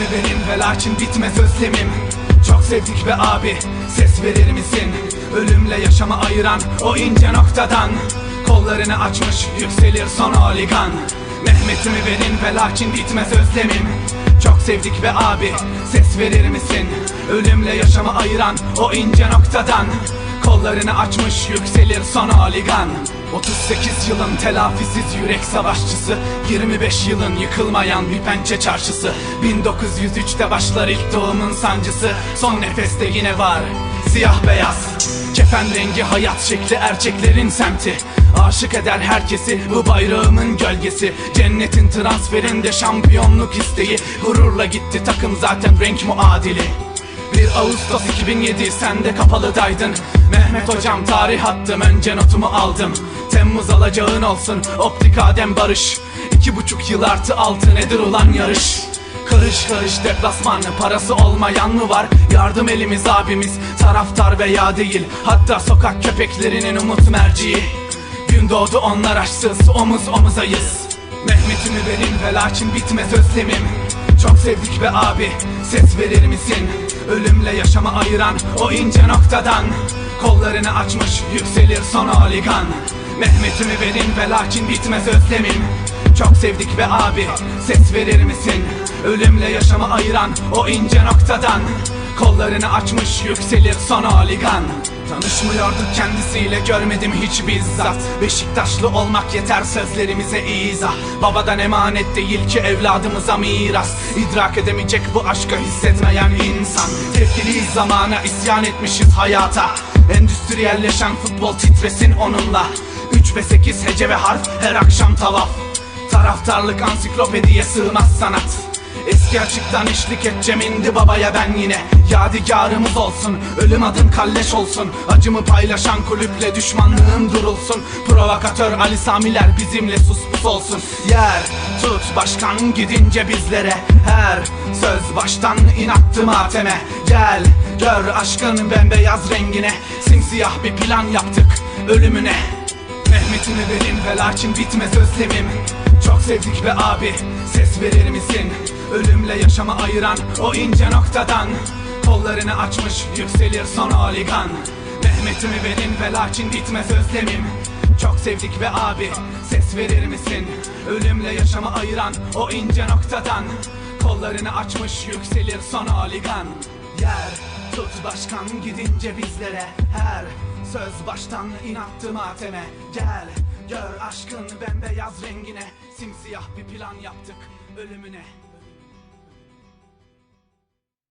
ve lakin bitmez özlemim. Çok sevdik be abi ses verir misin? Ölümle yaşamı ayıran o ince noktadan. Kollarını açmış yükselir son oligan. Mehmet'imi verin ve lakin bitmez özlemim. Çok sevdik be abi ses verir misin? Ölümle yaşamı ayıran o ince noktadan Kollarını açmış yükselir son oligan 38 yılın telafisiz yürek savaşçısı 25 yılın yıkılmayan bir pençe çarşısı. 1903'te başlar ilk doğumun sancısı. Son nefeste yine var siyah beyaz. Kefen rengi hayat şekli erkeklerin semti. Aşık eder herkesi bu bayrağımın gölgesi. Cennetin transferinde şampiyonluk isteği. Gururla gitti takım zaten renk muadili. 1 Ağustos 2007 sen de kapalıdaydın Mehmet hocam tarih attım önce notumu aldım. Temmuz alacağın olsun optik adem barış. İki buçuk yıl artı altı nedir ulan yarış? Karış karış deplasman parası olmayan mı var? Yardım elimiz abimiz taraftar veya değil. Hatta sokak köpeklerinin umut merciği. Gün doğdu onlar aşsız omuz omuzayız. Mehmet'imi verin ve lakin bitmez özlemim. Çok sevdik be abi ses verir misin? Ölümle yaşamı ayıran o ince noktadan Kollarını açmış yükselir son oligan. Mehmet'imi verin ve lakin bitmez özlemim. Çok sevdik be abi ses verir misin? Ölümle yaşamı ayıran o ince noktadan. Kollarını açmış yükselir son oligan. Tanışmıyorduk kendisiyle görmedim hiç bizzat. Beşiktaşlı olmak yeter sözlerimize izah. Babadan emanet değil ki evladımıza miras. İdrak edemeyecek bu aşkı hissetmeyen insan. Tepkiliyiz zamana isyan etmişiz hayata Endüstriyelleşen futbol titresin onunla. 3 ve 8 hece ve harf her akşam tavaf. Taraftarlık ansiklopediye sığmaz sanat. Eski açıktan eşlik edeceğim indi babaya ben yine Yadigarımız olsun ölüm adım kalleş olsun. Acımı paylaşan kulüple düşmanlığım durulsun. Provokatör Ali Samiler bizimle sus pus olsun. Yer tut başkan gidince bizlere. Her söz baştan inattı mateme Gel gör aşkın bembeyaz rengine. Simsiyah bir plan yaptık ölümüne. Mehmet'imi verin ve lakin bitmez özlemim. Çok sevdik be abi ses verir misin? Ölümle yaşamı ayıran o ince noktadan Kollarını açmış yükselir son oligan. Mehmet'imi verin ve lakin bitmez özlemim Çok sevdik be abi ses verir misin? Ölümle yaşamı ayıran o ince noktadan. Kollarını açmış yükselir son oligan. Yer tut başkan gidince bizlere Her söz baştan inattı mateme Gel gör aşkın bembeyaz rengine Simsiyah bir plan yaptık ölümüne